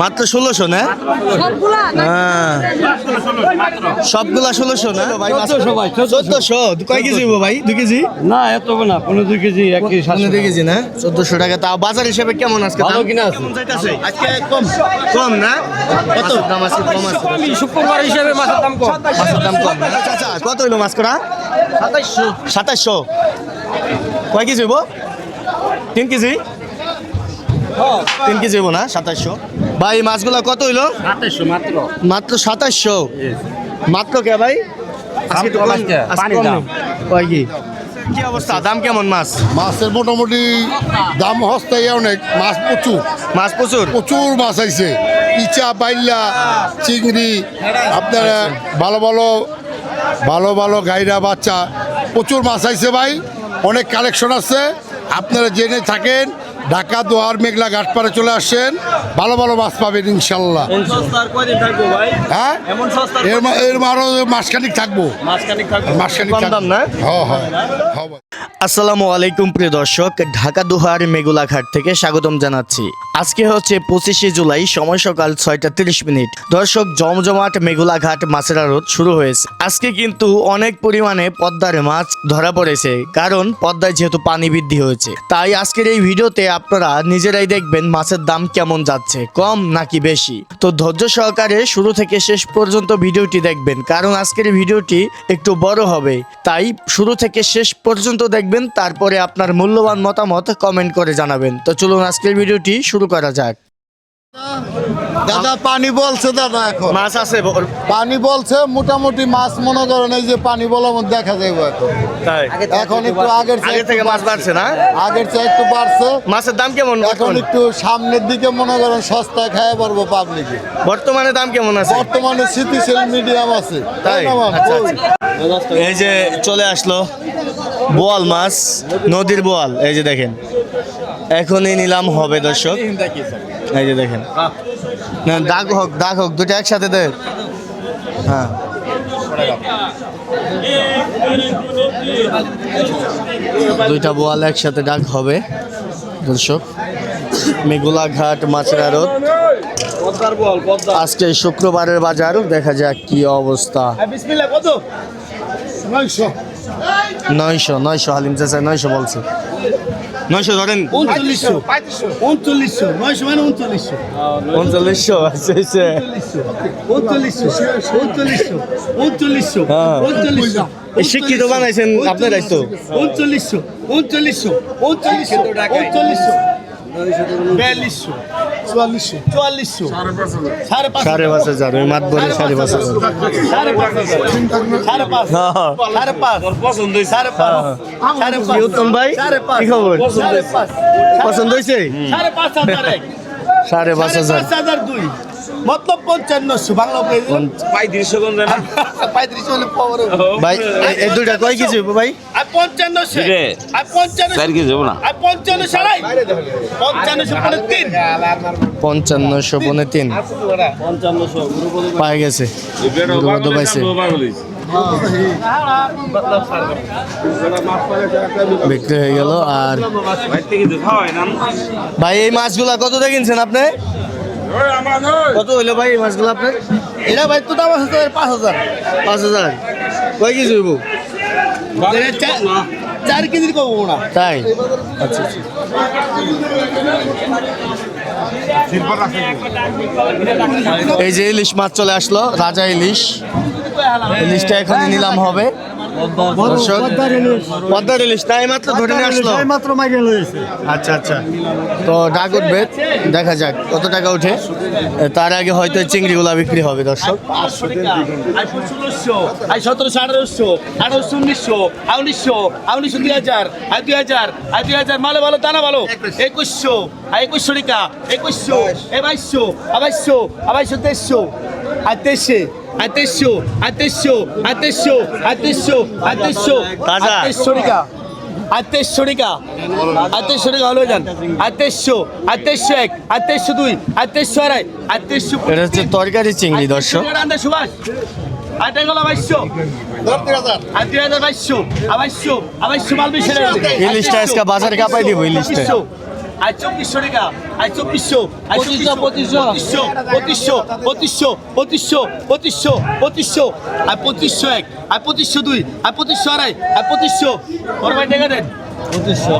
মাত্র ষোলোশো না? সবগুলা হ্যাঁ। সবগুলা ষোলোশো না? ভাই চোদ্দশো কয় কেজি হব ভাই? দু কেজি? না এত না পনেরো দুই কেজি এক কেজি সামনে সাতশো দুই কেজি না? চোদ্দশো টাকা। তাও বাজার হিসেবে কেমন আজকে ভালো? কিনা আছে। আজকে কম কম না? কত? দাম আছে কম আছে। শুক্রবার হিসেবে মাছের দাম কম। মাছের দাম কম। আচ্ছা কত হইল মাছ করা? সাতাইশশো। সাতাইশশো। কয় কেজি হইব? তিন কেজি? তিন কেজি হইব না? সাতাইশশো। ভাই মাছগুলো কত হইল? মাত্র। মাত্র সাতাইশশো? মাত্র কে ভাই? আজকে তো। কয় কি? কি অবস্থা? দাম কেমন মাছ? মাছের মোটামুটি দাম হস্তায় অনেক মাছ প্রচুর। মাছ প্রচুর? প্রচুর মাছ আইছে। ইচা বাইল্লা চিংড়ি আপনারা ভালো ভালো ভালো ভালো গাইরা বাচ্চা প্রচুর মাছ আইছে ভাই। অনেক কালেকশন আছে। আপনারা জেনে থাকেন ঢাকা দোয়ার মেঘলা ঘাটপাড়ে চলে আসছেন ভালো ভালো মাছ পাবেন ইনশাল্লাহ। হ্যাঁ? এর মা- মাসখানিক থাকব। মাসখানিক না? হ্যাঁ হ্যাঁ হ্যাঁ। আসসালামু আলাইকুম প্রিয় দর্শক ঢাকা দুহার মেগুলাঘাট থেকে স্বাগতম জানাচ্ছি। আজকে হচ্ছে পঁচিশে জুলাই সময় সকাল ছয়টা তিরিশ মিনিট। দর্শক জমজমাট মেগুলাঘাট মাছের আড়ত শুরু হয়েছে। আজকে কিন্তু অনেক পরিমাণে পদ্মার মাছ ধরা পড়েছে কারণ পদ্মায় যেহেতু পানি বৃদ্ধি হয়েছে। তাই আজকের এই ভিডিওতে আপনারা নিজেরাই দেখবেন মাছের দাম কেমন যাচ্ছে, কম নাকি বেশি? তো ধৈর্য সহকারে শুরু থেকে শেষ পর্যন্ত ভিডিওটি দেখবেন, কারণ আজকের ভিডিওটি একটু বড় হবে। তাই শুরু থেকে শেষ পর্যন্ত দেখবেন, তারপরে আপনার মূল্যবান মতামত কমেন্ট করে জানাবেন। তো চলুন আজকের ভিডিওটি শুরু করা যাক। দাদা পানি বলছে দাদা এখন। মাছ আছে পানি বলছে মোটামুটি মাছ মনে করেন এই যে পানি বলার মধ্যে দেখা যাবে এখন। তাই? এখন একটু আগের আগে থেকে মাছ বাড়ছে। না? আগের চেয়ে একটু বাড়ছে। মাছের দাম কেমন এখন একটু সামনের দিকে মনে করেন সস্তায় খাইয়ে পারব পাবলিকে বর্তমানে দাম কেমন আছে? বর্তমানে স্থিতিশীল মিডিয়াম আছে। তাই? আচ্ছা আচ্ছা। এই যে চলে আসলো বোয়াল মাছ নদীর বোয়াল। এই যে দেখেন এখনই নিলাম হবে দর্শক। এই যে দেখেন। না দাগ হোক দাগ হোক দুটো একসাথে দেখ হ্যাঁ। দুইটা বোয়াল একসাথে ডাক হবে দর্শক। মেঘুলা ঘাট মাছের আড়ত আজকে শুক্রবারের বাজার দেখা যাক কি অবস্থা। নয়শো নয়শো হালিম চাচা নয়শো বলছে। নয়শো ধরেন। উনচল্লিশশো। উনচল্লিশশো। নয়শো মানে উনচল্লিশশো। উনচল্লিশশো আচ্ছা আচ্ছা। উনচল্লিশশো। উনচল্লিশশো। উনচল্লিশশো। হ্যাঁ। উনচল্লিশশো। এই শিক্ষিত বানাইছেন আপনারাই তো উনচল্লিশশো। উনচল্লিশশো। উনচল্লিশশো। উনচল্লিশশো। বিয়াল্লিশশো। চুয়াল্লিশশো। চুয়াল্লিশশো। সাড়ে পাঁচ সাড়ে পাঁচ হাজার ওই মাত বলে সাড়ে পাঁচ হাজার। সাড়ে পাঁচ সাড়ে পাঁচ। সাড়ে পাঁচ। সাড়ে পাঁচ। সাড়ে পাঁচ। উত্তম ভাই কি খবর? পছন্দ হয়েছে? সাড়ে পাঁচ হাজার সাড়ে পাঁচ সাড়ে হাজার। পাঁচ হাজার দুই। মতলব পঞ্চান্নশো বাংলা পঁয়ত্রিশশো পঁয়ত্রিশ হলে পাওয়ার ভাই এই- দুইটা কয় কেজি হইবো ভাই? আর পঞ্চান্নশো আর পঞ্চান্ন চার কেজি হব না? আর পঞ্চান্ন সাড়াই পঞ্চান্নশো পরে তিন। পঞ্চান্নশো পনে তিন। পাই গেছে। গুরুবদ্ধ পাইছে। বিক্রি হয়ে গেল আর ভাই এই মাছগুলা কত দিয়ে কিনছেন আপনি? কত হইল ভাই এই মাছগুলো আপনার? এটা ভাই তো দাম আছে পাঁচ হাজার। পাঁচ হাজার। কয় কেজি হইব? চার- কেজির কমবো না। তাই? আচ্ছা আচ্ছা। এই যে ইলিশ মাছ চলে আসলো রাজা ইলিশ। ইলিশটা এখনই নিলাম হবে। দর্শক পদ্মার তাই মাত্র ধরে নিয়ে আসলো? মাত্র আচ্ছা আচ্ছা। তো ডাক উঠবে দেখা যাক কত টাকা উঠে। তার আগে হয়তো চিংড়িগুলা বিক্রি হবে দর্শক। পাঁচশো টাকা আর ষোলোশো সতেরোশো আঠারোশো আঠারোশো উনিশশো আর উনিশশো আর উনিশশো দুই হাজার আর দুই হাজার আর দুই হাজার মালে ভালো দানা ভালো। একুশশো আর একুশশো টাকা একুশশো এ বাইশশো আর বাইশশো আর বাইশশো তেইশশো আর তেইশে তেইশশো টাকা আর তেইশশো টাকা আর তেইশশো টাকা হলো যান এক দুই আড়াই এটা হচ্ছে তরকারি চিংড়ি দর্শক। সুভাষ। ইলিশটা আজকে বাজারে কাপাই দিব ইলিশটা আয় চব্বিশশো টাকা আয় চব্বিশশো আয় পঁচিশশো, পঁচিশশো পঁচিশশো পঁচিশশো পঁচিশশো পঁচিশশো পঁচিশশো আর পঁচিশশো এক আর পঁচিশশো দুই আর পঁচিশশো আড়াই আর পঁচিশশো ওর ভাই টাকা দেন।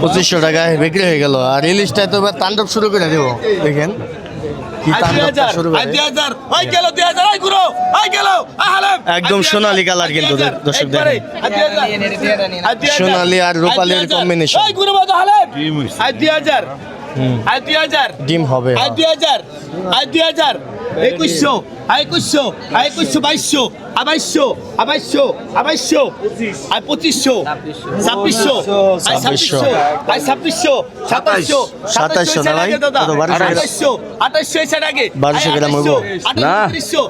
পঁচিশশো টাকায় বিক্রি হয়ে গেল। আর ইলিশটায় তো এবার তাণ্ডব শুরু করে দেবো। দেখেন। একদম সোনালি কালার কিন্তু দর্শক দেখেন সোনালি আর রূপালের কম্বিনেশন ডিম হবে দুই হাজার দুই হাজার একুশশো একুশশো একুশশো বাইশশো আবাইশশো আবাইশশো আবাইশশো আর পঁচিশশো ছাব্বিশশো আর ছাব্বিশশো আর ছাব্বিশশো সাতাশশো সাতাশশো দাদা। আঠাশশো আঠাশশো এসার আগে। বারোশো গেলাম আটত্রিশশো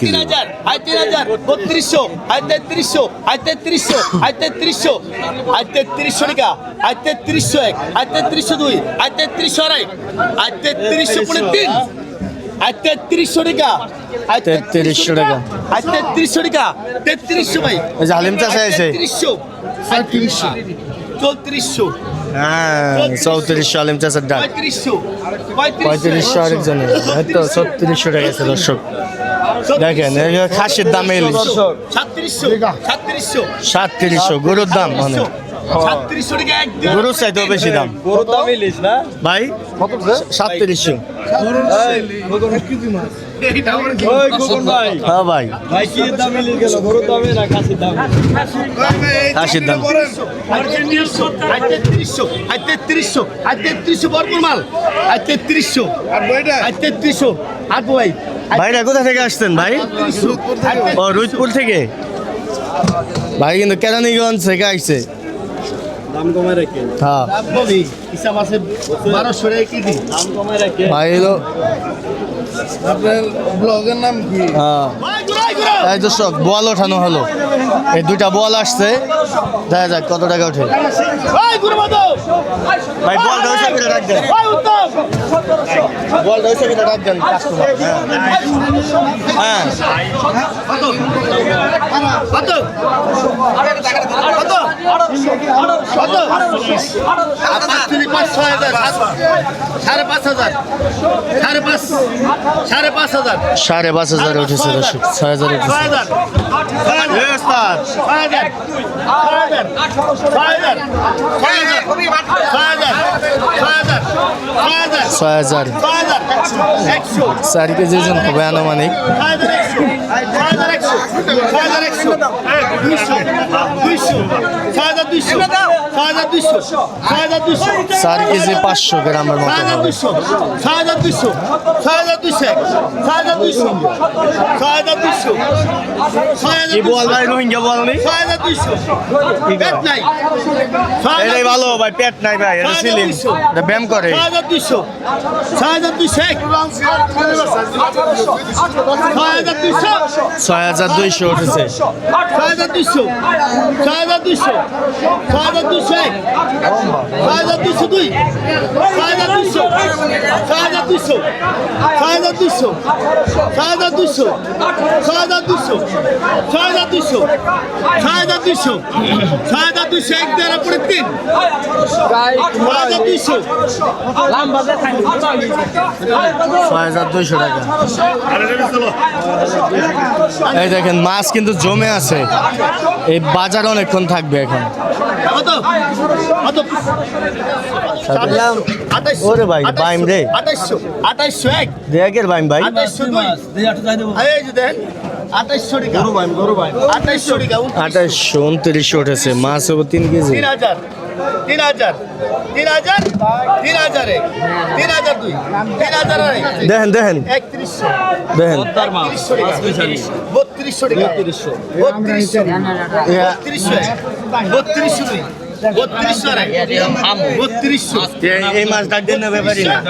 তিন হাজার আর তিন হাজার বত্রিশশো আর তেত্রিশশো আর তেত্রিশশো আর তেত্রিশশো আর তেত্রিশশো টাকা আর তেত্রিশশো এক আর তেত্রিশশো দুই আর তেত্রিশশো আড়াই আর তেত্রিশশো পনেরো তিন আয় তেত্রিশশো টাকা। তেত্রিশশো টাকা। আয় তেত্রিশশো টাকা। তেত্রিশশো ভাই। এই যে হালিম চাষে আছে তেত্রিশশো। সাঁত্রিশশো চৌত্রিশশো। হ্যাঁ চৌত্রিশশো আলিম চাষের ডাক। পঁয়ত্রিশশো। পঁয়ত্রিশশো আরেকজনের। হয়তো ছত্রিশশো টাকা আছে দর্শক। দেখেন খাসির দাম ইলিশ সাতত্রিশশো। সাতত্রিশশো। সাতত্রিশশো। গরুর দাম মানে। এক গরুর চাইতেও বেশি দাম। গরুর দাম ইলিশ না? ভাই সাতত্রিশশো। ভাই ভাইরা কোথা থেকে আসতেন ভাই? ও রুজপুর থেকে? ভাই কিন্তু কেরানীগঞ্জ থেকে আসছে ভাই আপনার ব্লগের নাম কি? হ্যাঁ। তাই দর্শক বল ওঠানো হলো। এই দুইটা বল আসছে। দেখা যাক কত টাকা ওঠে। সাড়ে পাঁচ হাজার সাড়ে পাঁচ হাজার সাড়ে পাঁচ হাজার উঠেছে ছয় হাজার। ধরে ছয় হাজার চার কেজি ওজন হবে আনুমানিক ছয় হাজার একশো ছয় হাজার একশো দুইশো দুইশো ছয় হাজার দুইশো ছয় হাজার দুইশো ছয় হাজার দুইশো চার কেজি পাঁচশো গ্রামের মতো ছয় হাজার দুইশো ছয় হাজার দুইশো ছয় হাজার দুইশো ছয় হাজার দুইশো ছয় হাজার দুইশো ছয় হাজার বল ভাই, রোহিঙ্গা বল নি? ছয় হাজার দুইশো পেট নাই এটাই ভালো ভাই, পেট নাই ভাই, এটা সিলিং। এটা ব্যায়াম করে। ছয় হাজার দুইশো ছয় হাজার দুইশো ছয় হাজার দুইশো ছয় হাজার দুইশো উঠেছে ছয় হাজার দুইশো ছয় হাজার দুইশো ছয় হাজার দুইশো এক ছয় হাজার দুইশো দুই ছয় হাজার দুইশো ছয় হাজার দুইশো ছয় হাজার দুইশো ছয় হাজার দুইশো ছয় হাজার দুইশো ছয় হাজার দুইশো ছয় হাজার দুইশো ছয় হাজার দুইশো এক দেড় পরে তিন ছয় হাজার দুইশো ছয় হাজার দুইশো টাকা এই দেখেন মাছ কিন্তু জমে আছে। এই বাজার অনেকক্ষণ থাকবে এখন। আঠাইশো। উনত্রিশশো উঠেছে। মাছ হবে তিন কেজি। তিন হাজার। তিন হাজার। তিন হাজার। হাজার। তিন হাজার দুই। তিন হাজার দেখেন দেখেন। একত্রিশশো। দেখেন। বত্রিশশো টাকা। বত্রিশশো। বত্রিশশো। বত্রিশশো বত্রিশশো বত্রিশশো আর এক। বত্রিশশো। এই- এই মাছ ডাক দেন না ব্যাপারই না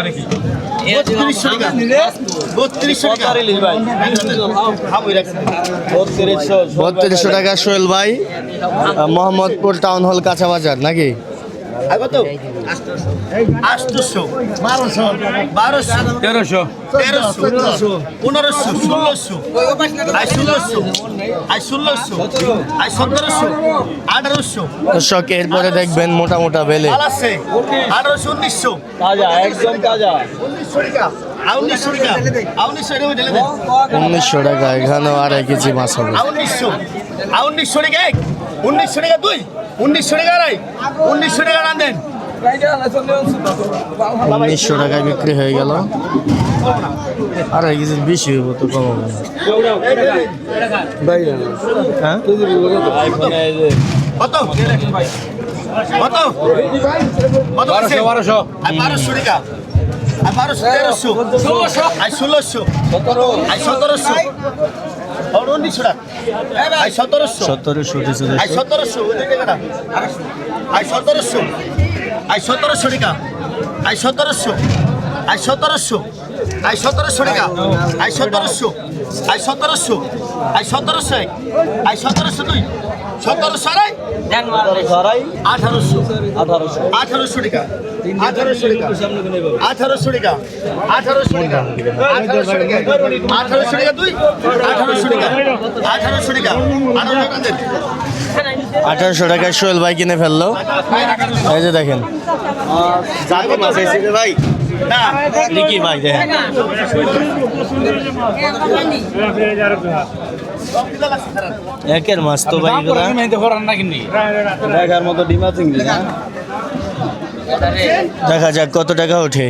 বত্রিশশো টাকা। সোহেল ভাই। মোহাম্মদপুর টাউন হল কাঁচা বাজার নাকি? কত? আটশোশো বারোশো। বারোশো। তেরোশো। তেরোশো। পনেরোশো। ষোলোশো। আই ষোলোশো। আই ষোলোশো। আই সতেরোশো। আঠারোশো। দর্শক এরপরে দেখবেন মোটা মোটা বেলে আছে। আঠারোশো উনিশশো। তাজা একদম তাজা। উনিশশো টাকা। উনিশশো টাকা। আর উনিশশো টাকা ঢেলে দেন উনিশশো আড়াই কেজি মাছ হবে। উনিশশো। আর উনিশশো টাকা এক। উনিশশো টাকা দুই। উনিশশো টাকা আড়াই। উনিশশো টাকা রান দেন। উনিশশো টাকায় বিক্রি হয়ে গেল। আড়াই কেজি বেশি হইব তো কম হবে হ্যাঁ? কত? কত? কত বারোশো বারোশো। আর বারোশো টাকা। আর বারোশো তেরোশো। আর ষোলোশো। আর সতেরোশো। আর উনিশশো টাকা। আর সতেরোশো। সতেরোশো আই সতেরোশো আই সতেরোশো। আই সতেরোশো টাকা। আই সতেরোশো। আই সতেরোশো। আই সতেরোশো টাকা। আই সতেরোশো। আই সতেরোশো। আই সতেরোশো এক। আই সতেরোশো দুই। আড়াই আঠারোশো। আঠারোশো। আঠারোশো টাকা। আঠারোশো টাকা। আঠারোশো টাকা। আঠারোশো টাকা। আঠারোশো টাকা আঠারোশো টাকা দুই? আঠারোশো টাকা। আঠারোশো টাকা। আঠারোশো টাকা টাকায় সোহেল ভাই কিনে ফেলল। এই যে দেখেন। ভাই। না। ভাই দেখেন। একের মাছ তো ভাই দেখার মতো দেখা যাক কত টাকা ওঠে।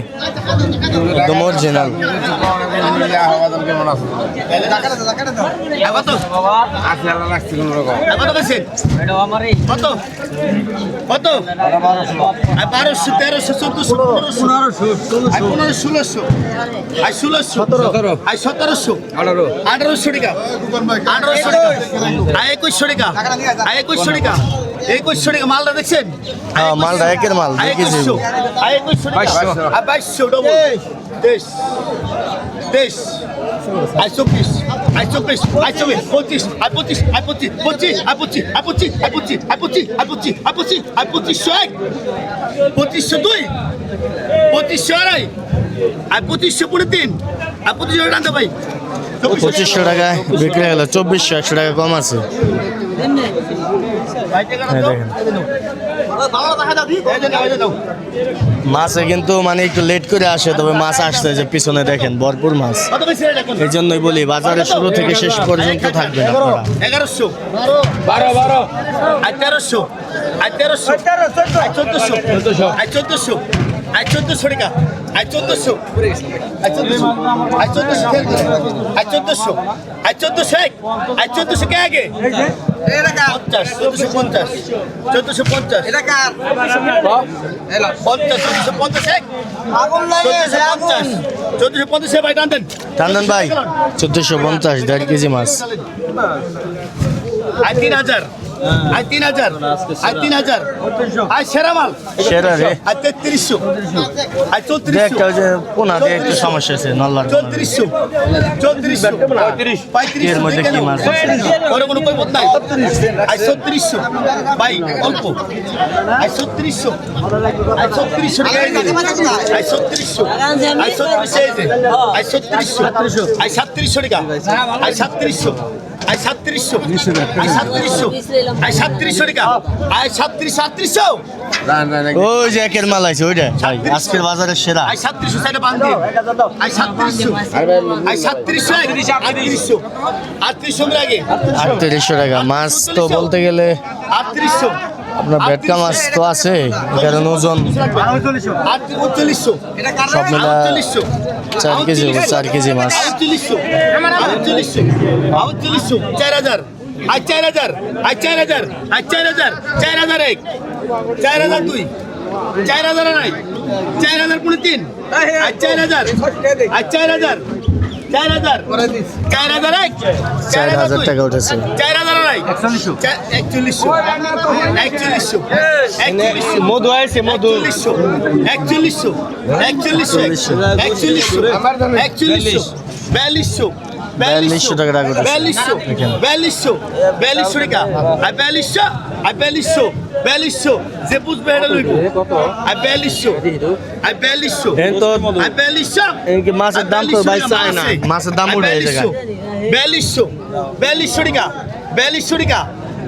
একদম অরিজিনাল আর কত? আর কত বেছেন কত? কত? আর বারোশো তেরোশো চোদ্দশো পনেরো ষোলোশো। আর ষোলোশো। আর সতেরোশো। আঠারো। আঠারোশো টাকা। আঠারোশো টাকা। আর একুশশো টাকা। আর একুশশো টাকা। একুশশো টাকা মালটা দেখছেন? হ্যাঁ মালটা একের মাল আর দুই কেজি একুশশো আর একুশশো টাকা। বাইশশো। আর বাইশশো ডবল তেইশ। তেইশ। আর চব্বিশ। আর চব্বিশ। আর চব্বিশ। পঁচিশ। আর পঁচিশ। আর পঁচিশ। পঁচিশ। আর পঁচিশ। আর পঁচিশ। আর পঁচিশ। আর পঁচিশ। আর পঁচিশ। আর পঁচিশ। আর পঁচিশশো এক। পঁচিশশো দুই। পঁচিশশো আড়াই। আর পঁচিশশো পুরো তিন। আর পঁচিশশো টাকা ভাই। পঁচিশশো টাকায় বিক্রি হলো। চব্বিশশো একশো টাকা কম আছে। মাছে কিন্তু মানে একটু লেট করে আসে তবে মাছ আসছে যে পিছনে দেখেন ভরপুর মাছ। এই জন্যই বলি বাজারে শুরু থেকে শেষ পর্যন্ত থাকবে এগারোশো। বারো বারো। চোদ্দশো। চোদ্দশো টাকা। চোদ্দশো। আর চোদ্দশো। আর চোদ্দশো আর চোদ্দশো। আর চোদ্দশো এক। আর চোদ্দশো কে আগে? পঞ্চাশ চোদ্দশো পঞ্চাশ চোদ্দশো পঞ্চাশ। পঞ্চাশ চোদ্দশো পঞ্চাশ এক। চোদ্দশো পঞ্চাশ চোদ্দশো পঞ্চাশ ভাই টান দেন। ভাই। চোদ্দশো পঞ্চাশ দেড় কেজি মাছ। আর তিন হাজার। আর তিন হাজার। আর তিন হাজার। আর সেরা মাল। সেরা রে। আর তেত্রিশশো। যে চৌত্রিশশো দিয়ে একটু সমস্যা আছে নল্লার চৌত্রিশশো। চৌত্রিশশো। পঁয়ত্রিশশো। এর মধ্যে কি মাছ? ওর কোনো নাই। আর ছত্রিশশো ভাই অল্প। আর ছত্রিশশো আর ছত্রিশশো আর ছত্রিশশো আর ছত্রিশশো আর ছত্রিশশো আর সাতত্রিশশো। টাকা। আর সাতত্রিশশো। আর সাতত্রিশশো। আয় সাতত্রিশশো। আয় সাতত্রিশশো টাকা। আয় সাতত্রিশ সাতত্রিশশো ওই যে একের মাল আছে ওইটা। আজকের বাজারে সেরা। আই সাতত্রিশশো সাইডে বান্ধ আই সাতত্রিশশো। আই সাতত্রিশশো আটত্রিশশো। আটত্রিশশো আটত্রিশশো টাকা মাছ তো বলতে গেলে আটত্রিশশো। আপনার ভেটকা মাছ তো আছে কারণ ওজন উনচল্লিশশো সব মিলা চার কেজি চার কেজি মাছ। চার হাজার। আই চার হাজার। আই চার হাজার। আই চার হাজার। চার হাজার এক। চার হাজার দুই। চার হাজার নাই চার হাজার পুনে তিন। আই চার হাজার। আই চার হাজার। চার হাজার। চার হাজার এক। চার হাজার টাকা উঠেছে। চার হাজার নাই একচল্লিশশো। একচল্লিশশো। একচল্লিশশো। একচল্লিশশো। মধু আছে মধু। একচল্লিশশো। একচল্লিশশো। একচল্লিশশো। একচল্লিশশো। বিয়াল্লিশশো। বিয়াল্লিশশো। টাকা টাকা বিয়াল্লিশশো। বিয়াল্লিশশো। বিয়াল্লিশশো টাকা। আর বিয়াল্লিশশো? আর বিয়াল্লিশশো। বিয়াল্লিশশো। যে বুঝবে এটা লইব। আর বিয়াল্লিশশো। আর বিয়াল্লিশশো। এই তো আর বিয়াল্লিশশো। মাছের দাম তো ভাই চায় না। মাছের দাম উঠে বিয়াল্লিশশো। বিয়াল্লিশশো। বিয়াল্লিশশো টাকা। বিয়াল্লিশশো টাকা।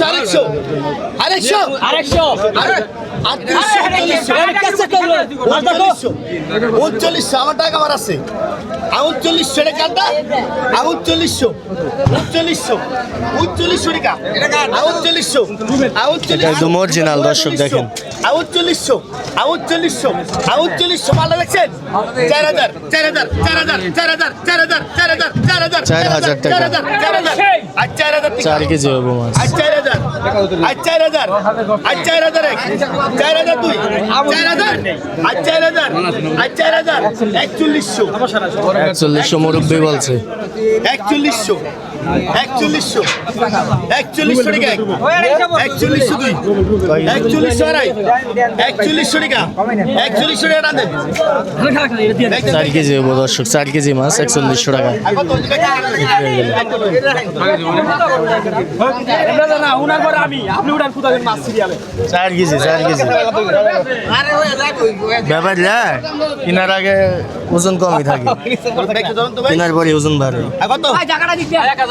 আরেকশো আরেকশো। আরেকশো। আরেকশো। উনচল্লিশশো। আমার টাকা আমার আছে। উনচল্লিশশো টাকা উনচল্লিশশো উনচল্লিশশো উনচল্লিশশো টাকা উনচল্লিশশো একদম অরিজিনাল দর্শক দেখেন। উনচল্লিশশো উনচল্লিশশো উনচল্লিশশো মালটা দেখছেন? চার হাজার চার হাজার চার হাজার চার হাজার চার হাজার চার হাজার চার হাজার চার হাজার। চার হাজার চার হাজার চার হাজার। চার কেজি হবে মাছ। আর চার হাজার আর চার হাজার। আর চার হাজার এক। চার হাজার দুই। চার হাজার। আর চার হাজার। আর চার হাজার। একচল্লিশশো। একচল্লিশশো মুরব্বী বলছে। একচল্লিশশো। একচল্লিশশো। একচল্লিশশো টাকা এক। একচল্লিশশো দুই। একচল্লিশশো আড়াই। একচল্লিশশো টাকা। একচল্লিশশো টাকা টান দেন চার কেজি দর্শক চার কেজি মাছ একচল্লিশশো টাকা। চার কেজি চার কেজি। ব্যাপার কেনার আগে ওজন কমই থাকে। কেনার পরে ওজন বাড়ে। কত?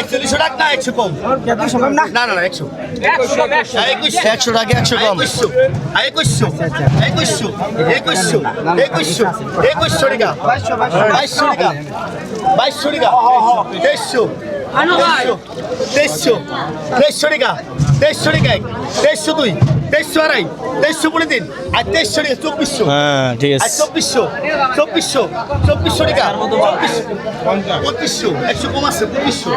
একচল্লিশশো টাকা না একশো কম? না? না না একশো। একশো টাকা একশো কম। একুশশো একুশশো একুশশো একুশশো একুশশো একুশশো টাকা। বাইশশো টাকা। বাইশশো টাকা। তেইশশো তেইশশো তেইশশো টাকা তেইশশো টাকা এক তেইশশো দুই তেইশশো আড়াই তেইশশো পনেরো দিন আর তেইশশো টাকা চব্বিশশো। হ্যাঁ ঠিক আছে। চব্বিশশো চব্বিশশো চব্বিশশো টাকা পঁচিশশো একশো কম আছে পঁচিশশো।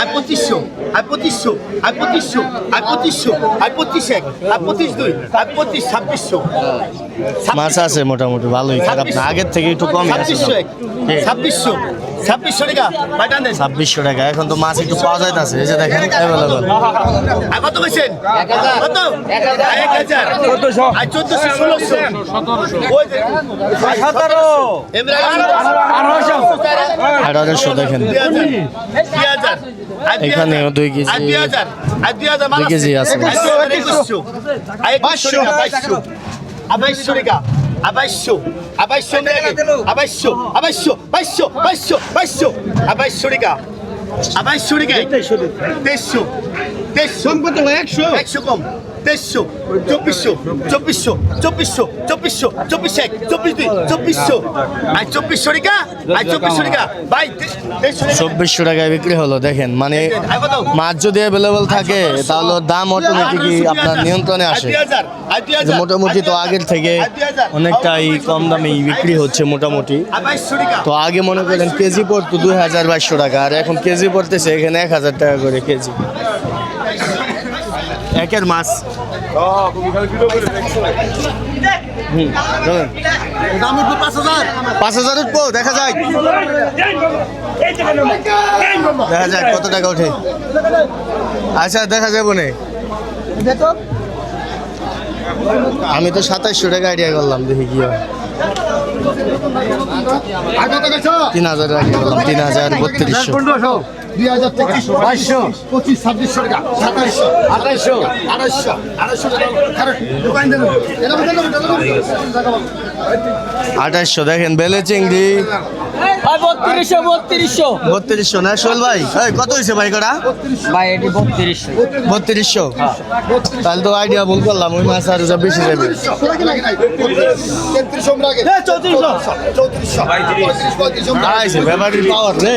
আর পঁচিশশো আর পঁচিশশো আর পঁচিশশো আর পঁচিশশো আর পঁচিশ এক আর পঁচিশ দুই আর পঁচিশ ছাব্বিশশো। মাছ আছে মোটামুটি ভালোই খারাপ না। আগের থেকে একটু ছাব্বিশশো এক ছাব্বিশশো ছাব্বিশশো টাকা? ছাব্বিশশো টাকা এখন তো মাছ একটু পাওয়া যাইতেছে এই যে দেখেন অ্যাভেলেবল কত বলছেন কত? এক হাজার। চোদ্দশো। ষোলোশো। সতেরো। আঠারোশো দেখেন। এখানেও দুই কেজি। দুই কেজি আছে। আবাইশ্য রেখা আবাইশ্য আবাইশ্য আবাইশ্য আবাইশ্য বাইশ্য বাইশ্য বাইশ্য আবাইশ্য রেখা আবাইশ্য রেখা তেইশশো তেইশশো একশো একশো কম তেইশশো চব্বিশশো চব্বিশশো চব্বিশশো চব্বিশশো চব্বিশ এক চব্বিশ দুই চব্বিশশো। আর চব্বিশশো টাকা আর চব্বিশশো টাকা। টাকা। চব্বিশশো টাকায় বিক্রি হলো দেখেন মানে মাছ যদি অ্যাভেলেবল থাকে তাহলে দাম অটোমেটিকই আপনার নিয়ন্ত্রণে আসে। মোটামুটি তো আগের থেকে অনেকটাই কম দামে বিক্রি হচ্ছে মোটামুটি। তো আগে মনে করেন কেজি পড়তো দুই হাজার বাইশশো টাকা আর এখন কেজি পড়তেছে এখানে এক হাজার টাকা করে কেজি। একের মাছ। পাঁচ হাজার। উঠবো দেখা যায় দেখা যায় কত টাকা ওঠে। আচ্ছা দেখা যাব নে। আমি তো সাতাইশশো টাকা আইডিয়া করলাম দেখি কি হয়। তিন হাজার আইডিয়া করলাম তিন হাজার বত্রিশশো। দুই হাজার পঁচিশ বাইশশো। পঁচিশ ছাব্বিশশো টাকা। সাতাইশশো আঠাইশশো আড়াইশো। আড়াইশো টাকা। দোকান দেখেন বেলে চিংড়ি। ভাই বত্রিশশো বত্রিশশো। বত্রিশশো না সোহেল ভাই? কত হয়েছে ভাই কটা? ভাই এটি বত্রিশশো। বত্রিশশো। তাহলে তো আইডিয়া ভুল করলাম ওই মাছ আর বেশি যাবে। পাওয়ার রে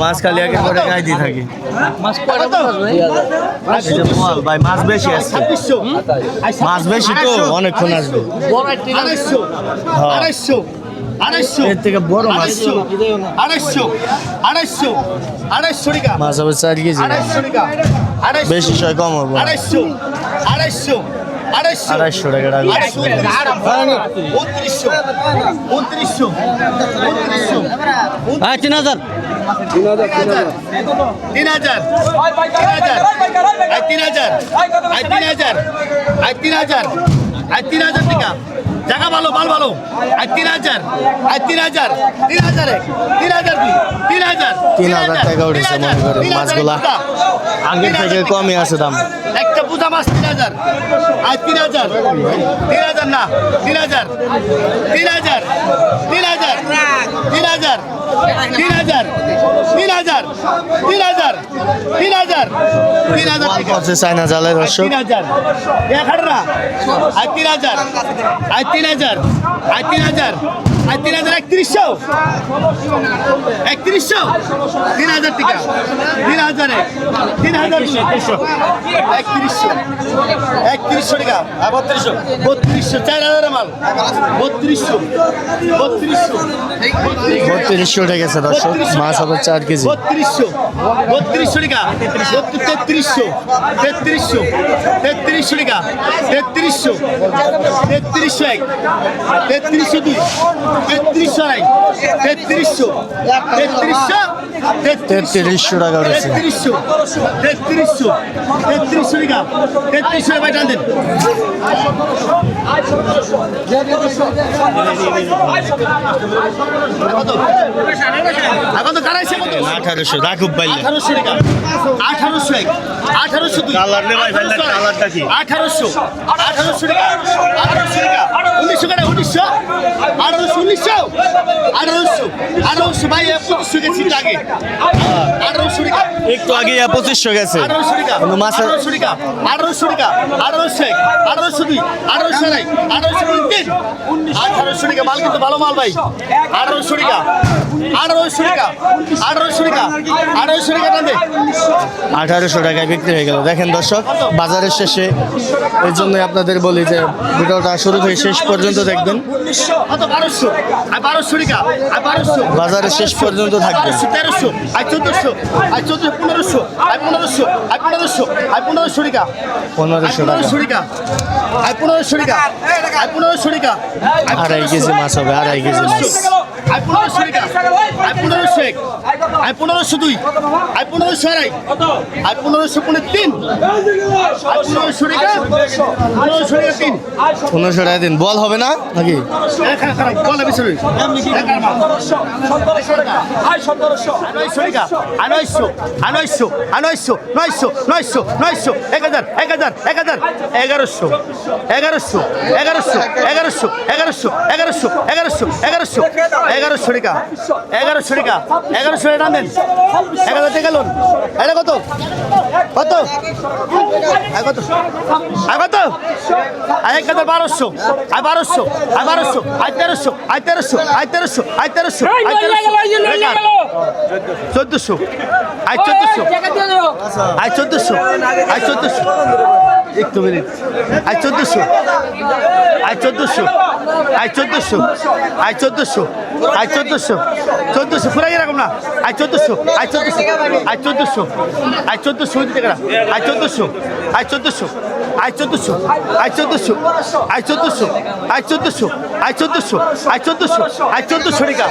মাছ খালি একের পরে খাই দিয়ে থাকি। ভাই মাছ বেশি আছে। মাছ বেশি তো অনেকক্ষণ আসবে। আড়াইশো আড়াইশো এর থেকে বড় মাছ। আড়াইশো আড়াইশো আড়াইশো টাকা। মাছ হবে চার কেজি। আড়াইশো টাকা। আড়াইশো বেশি ছয় কম হবে। আড়াইশো আড়াইশো আড়াইশো। টাকা হ্যাঁ তিন হাজার। তিন হাজার তিন হাজার। তিন হাজার। তিন হাজার। তিন হাজার টাকা। জায়গা ভালো মাল ভালো। আর তিন হাজার আর তিন হাজার তিন হাজার তিন হাজার দুই তিন হাজার তিন হাজার টাকা উঠেছে মনে করে মাছগুলা। আগে থেকে কমই আছে দাম। একটা পূজা মাছ তিন হাজার আর তিন হাজার তিন হাজার না তিন হাজার তিন হাজার তিন হাজার তিন হাজার তিন হাজার তিন হাজার তিন হাজার তিন হাজার তিন হাজার টাকা। পড়ছে চায়না জালে তিন হাজার এক হাজার আর তিন হাজার আর তিন হাজার আর তিন হাজার আজ তিন হাজার একত্রিশশো? একত্রিশশো? তিন হাজার টাকা। তিন হাজার। তিন হাজার একত্রিশশো। একত্রিশশো। টাকা। আর বত্রিশশো? বত্রিশশো। চার হাজার মাল। বত্রিশশো। বত্রিশশো। বত্রিশশো টাকা গেছে দর্শক। মাছ হবে চার কেজি। বত্রিশশো। বত্রিশশো টাকা। তেত্রিশশো। তেত্রিশশো। তেত্রিশশো টাকা। তেত্রিশশো। তেত্রিশশো এক। তেত্রিশশো দুই। তেত্রিশশো আড়াই তেত্রিশশো। তেত্রিশশো? তেত্রিশশো টাকা উঠেছে। তেত্রিশশো। তেত্রিশশো। তেত্রিশশো টাকা। তেত্রিশশো টাকা টান দেন। আঠারোশো রাখুব পাইলে। আঠারোশো টাকা। আঠারোশো এক। আঠারোশো দুই। কালার নে ভাই? আঠারোশো আঠারোশো। টাকা। আঠারোশো টাকা। উনিশশো টাকা উনিশশো। আঠারোশো উনিশশো আঠারোশো আঠারোশো ভাই পঁচিশশো গেছি আগে। আঠারোশো টাকা। একটু আগে পঁচিশশো গেছে। আঠারোশো টাকা আঠারোশো টাকা আঠারোশো টাকা আঠারোশো এক আঠারোশো দুই আঠারোশো নাই আঠারোশো তিন আঠারোশো টাকা মাল কিন্তু ভালো মাল ভাই। আঠারোশো টাকা আঠারোশো টাকা আঠারোশো টাকা আঠারোশো টাকা আঠারোশো টাকায় বিক্রি হয়ে গেল। দেখেন দর্শক বাজারের শেষে এই জন্যই আপনাদের বলি যে ভিডিওটা শুরু থেকে শেষ পর্যন্ত দেখবেন। বারোশো। বাজারের শেষ পর্যন্ত থাকবে। তেরোশো আর চোদ্দশো আর চোদ্দশো পনেরোশো আর পনেরোশো আর পনেরোশো আর পনেরোশো টাকা। পনেরোশো টাকা। আর পনেরোশো টাকা আর পনেরোশো টাকা। আড়াই কেজি মাছ হবে আড়াই কেজি মাছ। আই পনেরোশো টাকা আই পনেরোশো এক আই পনেরোশো দুই। আই পনেরোশো আড়াই। আই পনেরোশো পনেরো তিন। আই পনেরোশো টাকা। পনেরোশো টাকা তিন। পনেরোশো টাকা দিন বল হবে না? নাকি? খারাপ বল আমি শুনি। আড়াইশো আড়াইশো আড়াইশো নয়শো নয়শো নয়শো এক হাজার এক হাজার এক হাজার। এগারোশো এগারোশো এগারোশো এগারোশো এগারোশো এগারোশো এগারোশো এগারোশো এগারোশো টাকা এগারোশো টাকা এগারোশো টাকা দেন এক হাজার টাকা লোন। এটা কত? কত? কত? আর কত? আর এক হাজার বারোশো আর বারোশো আর বারোশো আর তেরোশো আর তেরোশো আর তেরোশো আর তেরোশো আর তেরোশো। চোদ্দশো। আর চোদ্দশো। আর চোদ্দশো। আর চোদ্দশো। একটু মিনিট। আর চোদ্দশো। আর চোদ্দশো। আর চোদ্দশো। আর চোদ্দশো। আজ চোদ্দোশো। চোদ্দোশো পুরাই এরকম না। আজ চোদ্দোশো আজ চোদ্দোশো আজ চোদ্দোশো আজ চোদ্দোশো আজ চোদ্দোশো আজ চোদ্দোশো আজ চোদ্দোশো। আয় চোদ্দশো আয় চোদ্দশো আয় চোদ্দশো আয় চোদ্দশো আয় চোদ্দশো আয় চোদ্দশো আয় চোদ্দশো টাকা,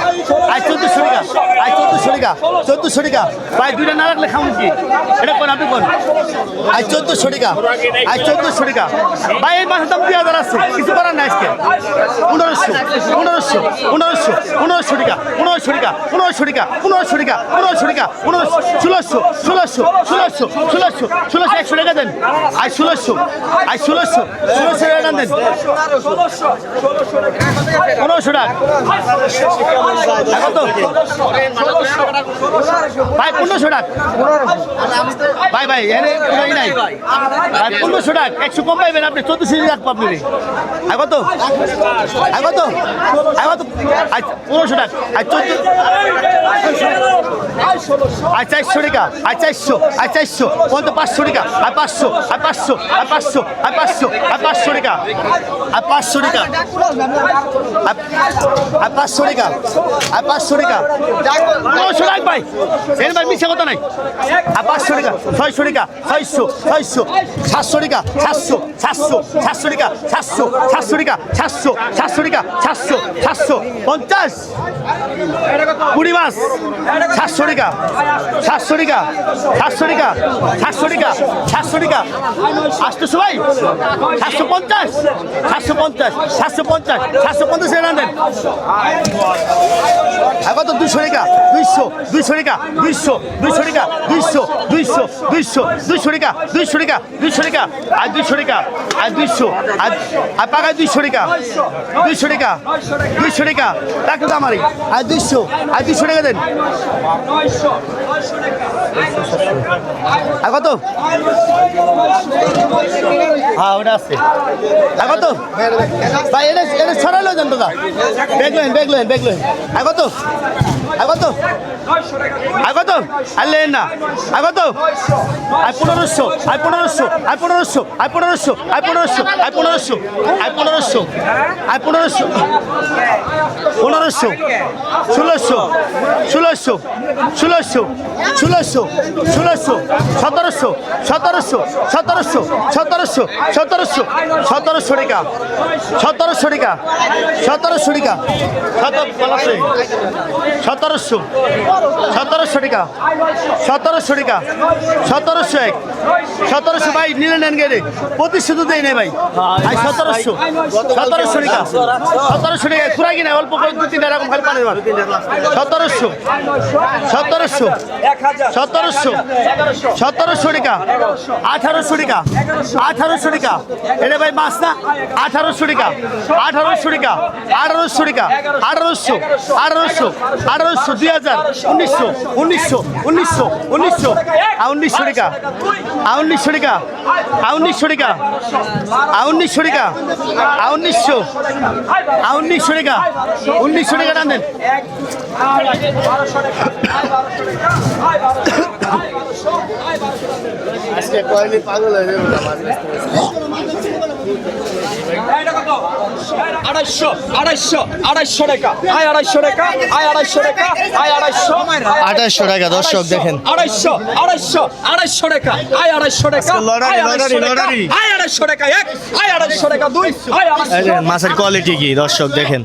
আয় চোদ্দশো টাকা, আয় চোদ্দশো টাকা চোদ্দশো টাকা। ভাই, দুইটা না রাখলে খামু কি? এটা কোন, আপনি কোন? আয় চোদ্দশো টাকা, আয় চোদ্দশো টাকা। ভাই, এই মাসের দাম দুই হাজার আছে, কিছু করার নাই আজকে। পনেরোশো পনেরোশো পনেরোশো পনেরোশো টাকা পনেরোশো টাকা পনেরোশো টাকা পনেরোশো টাকা পনেরোশো টাকা, পনেরোশো, ষোলোশো ষোলোশো ষোলোশো ষোলোশো ষোলোশো, একশো টাকা দেন। আয় ষোলোশো আয় ষোলোশো ষোলোশো টাকা দেন। পনেরোশো টাকা। কত ভাই, পনেরোশো টাকা। ভাই ভাই নাই। ভাই, পনেরোশো একশো কম আপনি, চোদ্দশো টাকা আপনি আর কত? আর কত? আর টাকা। আর চোদ্দ আর চারশো টাকা। আর চারশো আর চারশো। পর্যন্ত পাঁচশো টাকা। আর পাঁচশো আর পাঁচশো আর পাঁচশো। আর পাঁচশো আর পাঁচশো টাকা, আর পাঁচশো টাকা, আর- পাঁচশো টাকা, আর পাঁচশো টাকা। পনেরোশো টাকা ভাই এর ভাই মিশে কথা নাই। আর পাঁচশো টাকা, ছয়শো টাকা, ছয়শো ছয়শো, সাতশো টাকা, সাতশো সাতশো সাতশো টাকা, সাতশো সাতশো টাকা, সাতশো সাতশো টাকা, সাতশো সাতশো, পঞ্চাশ। কুড়ি মাস, সাতশো টাকা সাতশো টাকা সাতশো টাকা সাতশো টাকা সাতশো টাকা আসতো সবাই সাতশো পঞ্চাশ সাতশো পঞ্চাশ সাতশো পঞ্চাশ সাতশো পঞ্চাশ এর দেন আর কত দুশো টাকা দুইশো দুইশো টাকা দুইশো দুইশো টাকা দুইশো দুইশো দুইশো দুইশো টাকা দুইশো টাকা দুইশো টাকা আর দুইশো টাকা আর দুইশো আর আর পাকায় দুইশো টাকা দুইশো টাকা দুইশো টাকা টাকা তো আমারই আর দুইশো আর দুইশো টাকা দেন আর কত হ্যাঁ ওটা আছে। আর কত? ভাই, এটা এটা ছড়ালো দেন দাদা। দেখলেন দেখলেন দেখলেন আর কত? আর কত? আর কত? আর লেন না। আর কত? আর পনেরোশো আর পনেরোশো আর পনেরোশো আর পনেরোশো আর পনেরোশো আর পনেরোশো আর পনেরোশো আর পনেরোশো পনেরোশো, ষোলোশো ষোলোশো ষোলোশো ষোলোশো ষোলোশো সতেরোশো সতেরোশো সতেরোশো সতেরোশো সতেরোশো সতেরোশো টাকা সতেরোশো টাকা সতেরোশো টাকা সতেরোশো সতেরোশো টাকা সতেরোশো টাকা, সতেরোশো এক, সতেরোশো ভাই নিলে নেন গেলে, প্রতিশোধ দেয় নেই ভাই। ভাই, সতেরোশো সতেরোশো টাকা সতেরোশো টাকা খুঁড়াই কিনা, অল্প করে দু তিনটা এরকম খালি পানির সতেরোশো সতেরোশো সতেরোশো সতেরোশো টাকা, আঠারোশো টাকা আঠারোশো টাকা। এটা ভাই মাছ না? আঠারোশো টাকা। আঠারোশো টাকা। আঠারোশো টাকা। আঠারোশো। আঠারোশো। আঠারোশো, দুই হাজার। উনিশশো। উনিশশো। উনিশশো। উনিশশো। উনিশশো টাকা। উনিশশো টাকা। উনিশশো টাকা। উনিশশো টাকা। উনিশশো। উনিশশো টাকা। উনিশশো টাকা টান দেন। ব্যস্ত রয়েছে আড়াইশো আড়াইশো আড়াইশো টাকা আয় আড়াইশো টাকা আয় আড়াইশো টাকা আয় আড়াইশো আঠাশশো টাকা দর্শক দেখেন আড়াইশো আড়াইশো আড়াইশো টাকা আয় আড়াইশো টাকা আজকে লটারি, আয় আড়াইশো টাকা, আয় আড়াইশো টাকা এক আয় আড়াইশো টাকা দুই আয় আড়াইশো মাছের কোয়ালিটি কি দর্শক দেখেন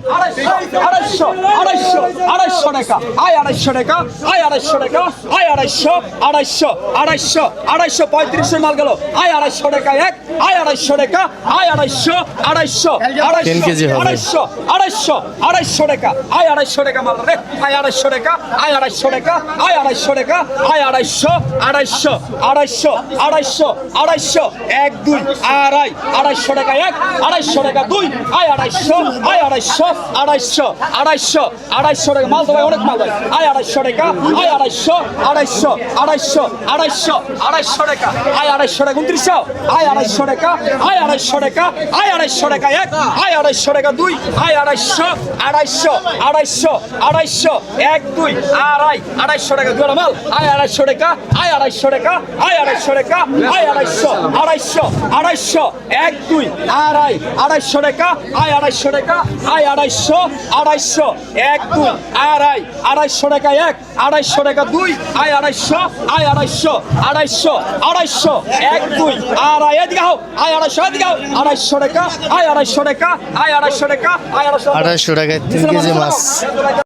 আড়াইশো আড়াইশো আড়াইশো টাকা আয় আড়াইশো টাকা আয় আড়াইশো টাকা আয় আড়াইশো আড়াইশো আড়াইশো আড়াইশো পঁয়ত্রিশের মাল গেল আয় আড়াইশো টাকা এক আয় আড়াইশো টাকা আয় আড়াইশো আড়াইশো আড়াইশো কেজি হবে। আড়াইশো আড়াইশো আড়াইশো টাকা আয় আড়াইশো টাকা মাল রে আয় আড়াইশো টাকা আয় আড়াইশো টাকা আয় আড়াইশো টাকা আয় আড়াইশো আড়াইশো আড়াইশো আড়াইশো আড়াইশো এক দুই আড়াই আড়াইশো টাকা এক আড়াইশো টাকা দুই আয় আড়াইশো আয় আড়াইশো আড়াইশো আড়াইশো আড়াইশো টাকা মাল তো ভাই অনেক মাল ভাই আয় আড়াইশো টাকা আয় আড়াইশো আড়াইশো আড়াইশো আড়াইশো আড়াইশো টাকা আয় আড়াইশো টাকা উনত্রিশশো আয় আড়াইশো টাকা আয় আড়াইশো টাকা আয় আড়াইশো টাকা এক আয় আড়াইশো টাকা দুই আয় আড়াইশো আড়াইশো আড়াইশো আড়াইশো এক দুই আড়াই আড়াইশো টাকা দুই মাল আয় আড়াইশো টাকা আয় আড়াইশো টাকা আয় আড়াইশো টাকা আয় আড়াইশো আড়াইশো আড়াইশো এক দুই আড়াই আড়াইশো টাকা আয় আড়াইশো টাকা আয় আড়াইশো আড়াইশো এক দুই আড়াই আড়াইশো টাকা এক আড়াইশো টাকা দুই আয় আড়াইশো আয় আড়াইশো আড়াইশো আড়াইশো এক দুই আড়াই এদিকে হোক আয় আড়াইশো এদিকে হোক আড়াইশো টাকা আয় আড়াইশো টাকা আড়াইশো টাকা আড়াইশো টাকায় তিন কেজি মাছ।